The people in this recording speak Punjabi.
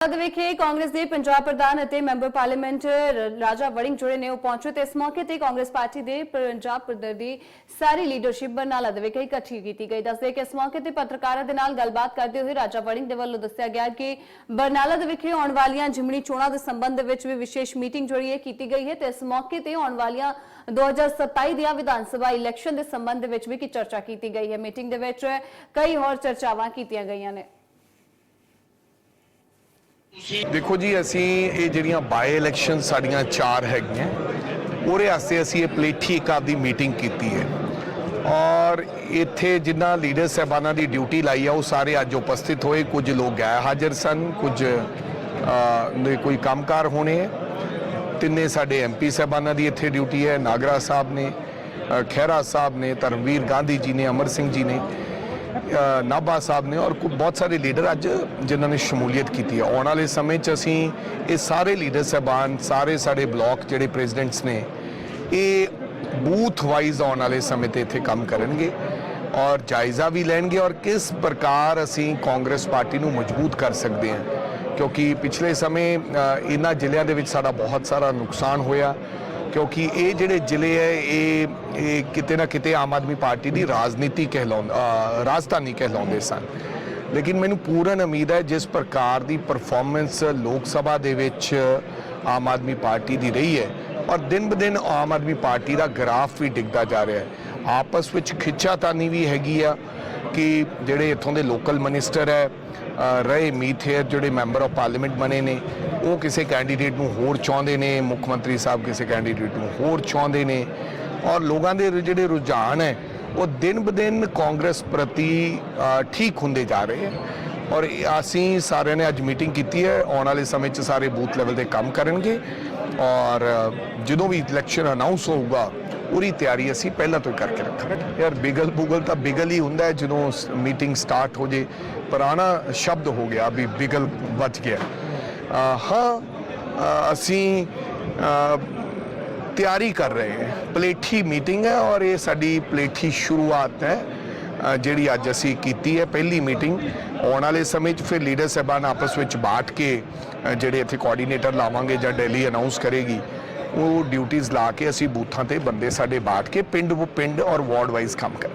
ਦੇ ਵਿਖੇ ਕਾਂਗਰਸ ਦੇ ਪੰਜਾਬ ਪ੍ਰਧਾਨ ਅਤੇ ਮੈਂਬਰ ਪਾਰਲੀਮੈਂਟ ਰਾਜਾ ਵੜਿੰਗ ਜੁੜੇ ਨੇ ਉਹ ਪਹੁੰਚੇ ਤੇ ਇਸ ਮੌਕੇ ਤੇ ਕਾਂਗਰਸ ਪਾਰਟੀ ਦੇ ਪੰਜਾਬ ਪ੍ਰਦਰ ਦੀ ਸਾਰੀ ਲੀਡਰਸ਼ਿਪ ਬਰਨਾਲਾ ਦੇ ਵਿਖੇ ਇਕੱਠੀ ਕੀਤੀ ਗਈ। ਦੱਸਦੇ ਕਿ ਇਸ ਮੌਕੇ ਤੇ ਪੱਤਰਕਾਰਾਂ ਦੇ ਨਾਲ ਗੱਲਬਾਤ ਕਰਦੇ ਹੋਏ ਰਾਜਾ ਵੜਿੰਗ ਦੇ ਵੱਲੋਂ ਦੱਸਿਆ ਗਿਆ ਕਿ ਬਰਨਾਲਾ ਦੇ ਵਿਖੇ ਆਉਣ ਵਾਲੀਆਂ ਜਿਮਣੀ ਚੋਣਾਂ ਦੇ ਸੰਬੰਧ ਵਿੱਚ ਵੀ ਵਿਸ਼ੇਸ਼ ਮੀਟਿੰਗ ਜਿਹੜੀ ਹੈ ਕੀਤੀ ਗਈ ਹੈ ਤੇ ਇਸ ਮੌਕੇ ਤੇ ਆਉਣ ਵਾਲੀਆਂ 2027 ਦੀਆਂ ਵਿਧਾਨ ਸਭਾ ਇਲੈਕਸ਼ਨ ਦੇ ਸੰਬੰਧ ਵਿੱਚ ਵੀ ਕੀ ਚਰਚਾ ਕੀਤੀ ਗਈ ਹੈ। ਮੀਟਿੰਗ ਦੇ ਵਿੱਚ ਕਈ ਹੋਰ ਚਰਚਾਵਾਂ ਕੀਤੀਆਂ ਗਈਆਂ ਨੇ। ਦੇਖੋ ਜੀ ਅਸੀਂ ਇਹ ਜਿਹੜੀਆਂ ਬਾਈ ਇਲੈਕਸ਼ਨ ਸਾਡੀਆਂ ਚਾਰ ਹੈਗੀਆਂ ਉਹਦੇ ਵਾਸਤੇ ਅਸੀਂ ਇਹ ਪਲੇਠੀ ਇੱਕ ਆਪਦੀ ਮੀਟਿੰਗ ਕੀਤੀ ਹੈ। ਔਰ ਇੱਥੇ ਜਿਨ੍ਹਾਂ ਲੀਡਰ ਸਾਹਿਬਾਨਾਂ ਦੀ ਡਿਊਟੀ ਲਾਈ ਆ ਉਹ ਸਾਰੇ ਅੱਜ ਉਪਸਥਿਤ ਹੋਏ। ਕੁਝ ਲੋਕ ਗਏ ਹਾਜ਼ਰ ਸਨ ਕੁਝ ਅ, ਦੇ ਕੋਈ ਕੰਮਕਾਰ ਹੋਣੇ ਤਿੰਨੇ ਸਾਡੇ ਐਮਪੀ ਸਾਹਿਬਾਨਾਂ ਦੀ ਇੱਥੇ ਡਿਊਟੀ ਹੈ ਨਾਗਰਾ ਸਾਹਿਬ ਨੇ ਖਹਿਰਾ ਸਾਹਿਬ ਨੇ ਧਰਮਵੀਰ ਗਾਂਧੀ ਜੀ ਨੇ ਅਮਰ ਸਿੰਘ ਜੀ ਨੇ। ਨਾਭਾ ਸਾਹਿਬ ਨੇ ਔਰ ਬਹੁਤ ਸਾਰੇ ਲੀਡਰ ਅੱਜ ਜਿਨ੍ਹਾਂ ਨੇ ਸ਼ਮੂਲੀਅਤ ਕੀਤੀ ਹੈ। ਆਉਣ ਵਾਲੇ ਸਮੇਂ 'ਚ ਅਸੀਂ ਇਹ ਸਾਰੇ ਲੀਡਰ ਸਾਹਿਬਾਨ, ਸਾਰੇ ਸਾਡੇ ਬਲਾਕ ਜਿਹੜੇ ਪ੍ਰੈਜ਼ੀਡੈਂਟਸ ਨੇ, ਇਹ ਬੂਥ ਵਾਈਜ਼ ਆਉਣ ਵਾਲੇ ਸਮੇਂ ਤੇ ਇੱਥੇ ਕੰਮ ਕਰਨਗੇ ਔਰ ਜਾਇਜ਼ਾ ਵੀ ਲੈਣਗੇ ਔਰ ਕਿਸ ਪ੍ਰਕਾਰ ਅਸੀਂ ਕਾਂਗਰਸ ਪਾਰਟੀ ਨੂੰ ਮਜ਼ਬੂਤ ਕਰ ਸਕਦੇ ਹਾਂ। ਕਿਉਂਕਿ ਪਿਛਲੇ ਸਮੇਂ ਇਹਨਾਂ ਜ਼ਿਲ੍ਹਿਆਂ ਦੇ ਵਿੱਚ ਸਾਡਾ ਬਹੁਤ ਸਾਰਾ ਨੁਕਸਾਨ ਹੋਇਆ। ਕਿਉਂਕਿ ਇਹ ਜਿਹੜੇ ਜ਼ਿਲ੍ਹੇ ਹੈ, ਇਹ ਇਹ ਕਿਤੇ ਨਾ ਕਿਤੇ ਆਮ ਆਦਮੀ ਪਾਰਟੀ ਦੀ ਰਾਜਨੀਤੀ ਕਹਿਲਾਉਂਦੇ ਰਾਜਧਾਨੀ ਕਹਿਲਾਉਂਦੇ ਸਨ। ਲੇਕਿਨ ਮੈਨੂੰ ਪੂਰਨ ਉਮੀਦ ਹੈ, ਜਿਸ ਪ੍ਰਕਾਰ ਦੀ ਪਰਫਾਰਮੈਂਸ ਲੋਕ ਸਭਾ ਦੇ ਵਿੱਚ ਆਮ ਆਦਮੀ ਪਾਰਟੀ ਦੀ ਰਹੀ ਹੈ ਔਰ ਦਿਨ ਬ ਦਿਨ ਆਮ ਆਦਮੀ ਪਾਰਟੀ ਦਾ ਗ੍ਰਾਫ ਵੀ ਡਿੱਗਦਾ ਜਾ ਰਿਹਾ ਹੈ। ਆਪਸ ਵਿੱਚ ਖਿੱਚਾਤਾਨੀ ਵੀ ਹੈਗੀ ਆ ਕਿ ਜਿਹੜੇ ਇੱਥੋਂ ਦੇ ਲੋਕਲ ਮਿਨਿਸਟਰ ਹੈ ਰਹੇ ਮੀਥੇਰ ਜਿਹੜੇ ਮੈਂਬਰ ਆਫ ਪਾਰਲੀਮੈਂਟ ਬਣੇ ਨੇ, ਉਹ ਕਿਸੇ ਕੈਂਡੀਡੇਟ ਨੂੰ ਹੋਰ ਚਾਹੁੰਦੇ ਨੇ, ਮੁੱਖ ਮੰਤਰੀ ਸਾਹਿਬ ਕਿਸੇ ਕੈਂਡੀਡੇਟ ਨੂੰ ਹੋਰ ਚਾਹੁੰਦੇ ਨੇ। ਔਰ ਲੋਕਾਂ ਦੇ ਜਿਹੜੇ ਰੁਝਾਨ ਹੈ, ਉਹ ਦਿਨ ਬ ਦਿਨ ਕਾਂਗਰਸ ਪ੍ਰਤੀ ਠੀਕ ਹੁੰਦੇ ਜਾ ਰਹੇ ਹੈ। ਔਰ ਅਸੀਂ ਸਾਰਿਆਂ ਨੇ ਅੱਜ ਮੀਟਿੰਗ ਕੀਤੀ ਹੈ, ਆਉਣ ਵਾਲੇ ਸਮੇਂ 'ਚ ਸਾਰੇ ਬੂਥ ਲੈਵਲ ਤੇ ਕੰਮ ਕਰਨਗੇ। ਔਰ ਜਦੋਂ ਵੀ ਇਲੈਕਸ਼ਨ ਅਨਾਉਂਸ ਹੋਊਗਾ ਪੂਰੀ ਤਿਆਰੀ ਅਸੀਂ ਪਹਿਲਾਂ ਤੋਂ ਹੀ ਕਰਕੇ ਰੱਖਾਂਗੇ। ਯਾਰ ਬਿਗਲ ਬੁਗਲ ਤਾਂ ਬਿਗਲ ਹੀ ਹੁੰਦਾ ਹੈ, ਜਦੋਂ ਮੀਟਿੰਗ ਸਟਾਰਟ ਹੋ ਜੇ। ਪੁਰਾਣਾ ਸ਼ਬਦ ਹੋ ਗਿਆ ਵੀ ਬਿਗਲ ਬਚ ਗਿਆ। ਹਾਂ ਅਸੀਂ ਤਿਆਰੀ ਕਰ ਰਹੇ ਹਾਂ। ਪਲੇਠੀ ਮੀਟਿੰਗ ਹੈ ਔਰ ਇਹ ਸਾਡੀ ਪਲੇਠੀ ਸ਼ੁਰੂਆਤ ਹੈ। ਜਿਹੜੀ ਅੱਜ ਅਸੀਂ ਕੀਤੀ ਹੈ ਪਹਿਲੀ ਮੀਟਿੰਗ। ਆਉਣ ਵਾਲੇ ਸਮੇਂ 'ਚ ਫਿਰ ਲੀਡਰ ਸਾਹਿਬਾਨ ਆਪਸ ਵਿੱਚ ਬਾਟ ਕੇ ਜਿਹੜੇ ਇੱਥੇ ਕੋਆਰਡੀਨੇਟਰ ਲਾਵਾਂਗੇ ਜਾਂ ਡੈਲੀ ਅਨਾਉਂਸ ਕਰੇਗੀ ਉਹ ਡਿਊਟੀਆਂ ਲਾ ਕੇ ਅਸੀਂ ਬੂਥਾਂ ਤੇ ਬੰਦੇ ਸਾਡੇ ਬਾਟ ਕੇ ਪਿੰਡ ਪਿੰਡ ਔਰ ਵਾਰਡ ਵਾਈਜ਼ ਕੰਮ ਕਰ